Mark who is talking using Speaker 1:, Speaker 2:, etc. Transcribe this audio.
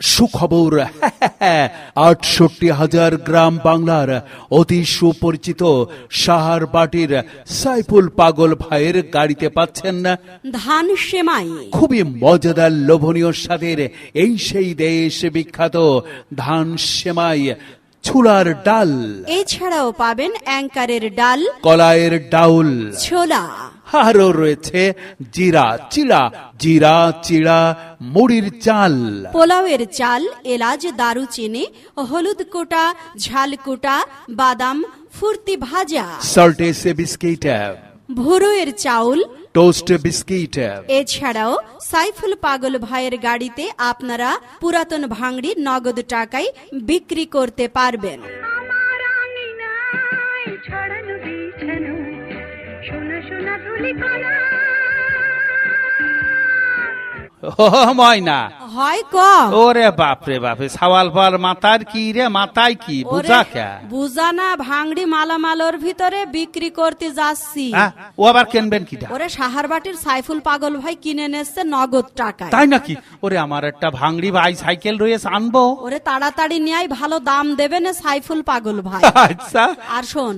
Speaker 1: সুখবর। আটষট্টি হাজার গ্রাম বাংলার অতি সুপরিচিত সাহার বাটির সাইফুল পাগল ভাইয়ের গাড়িতে পাচ্ছেন
Speaker 2: ধান সেমাই।
Speaker 1: খুবই মজাদার লোভনীয় স্বাদের এই সেই দেশ বিখ্যাত ধান সেমাই। ছুলার ডাল।
Speaker 2: এছাড়াও পাবেন অ্যাঙ্কারের ডাল
Speaker 1: কলায়ের ডাউল।
Speaker 2: ছোলা।
Speaker 1: আরও রয়েছে জিরা চিড়া জিরা চিড়া মুড়ির চাল।
Speaker 2: পোলাওয়ের চাল এলাচ দারুচিনি হলুদ কোটা ঝাল কোটা বাদাম ফুর্তি ভাজা।
Speaker 1: সল্টে সে বিস্কিট।
Speaker 2: ভুরুয়ের চাউল
Speaker 1: টোস্ট বিস্কিট
Speaker 2: এছাড়াও সাইফুল পাগল ভাইয়ের গাড়িতে আপনারা পুরাতন ভাঙড়ি নগদ টাকায় বিক্রি করতে পারবেন।
Speaker 3: আমার আঙিনায় ছড়ানো সোনা সোনা
Speaker 4: ময়না
Speaker 2: হয় কম
Speaker 4: ওরে বাপরে বাপরে সওয়াল কি রে? মাতায় কি? বুঝা কে?
Speaker 2: বুঝা না ভাঙড়ি মালামালোর ভিতরে বিক্রি করতে যাচ্ছি।
Speaker 4: ও আবার কিনবেন কিটা?
Speaker 2: ওরে সাহারবাটির সাইফুল পাগল ভাই কিনে নেছে নগদ টাকায়।
Speaker 4: তাই নাকি? ওরে আমার একটা ভাঙড়ি বাই সাইকেল রয়েছে আনব।
Speaker 2: ওরে তাড়াতাড়ি নিয়ে ভালো দাম দেবে না সাইফুল পাগল ভাই।
Speaker 4: আচ্ছা।
Speaker 2: আর শোন?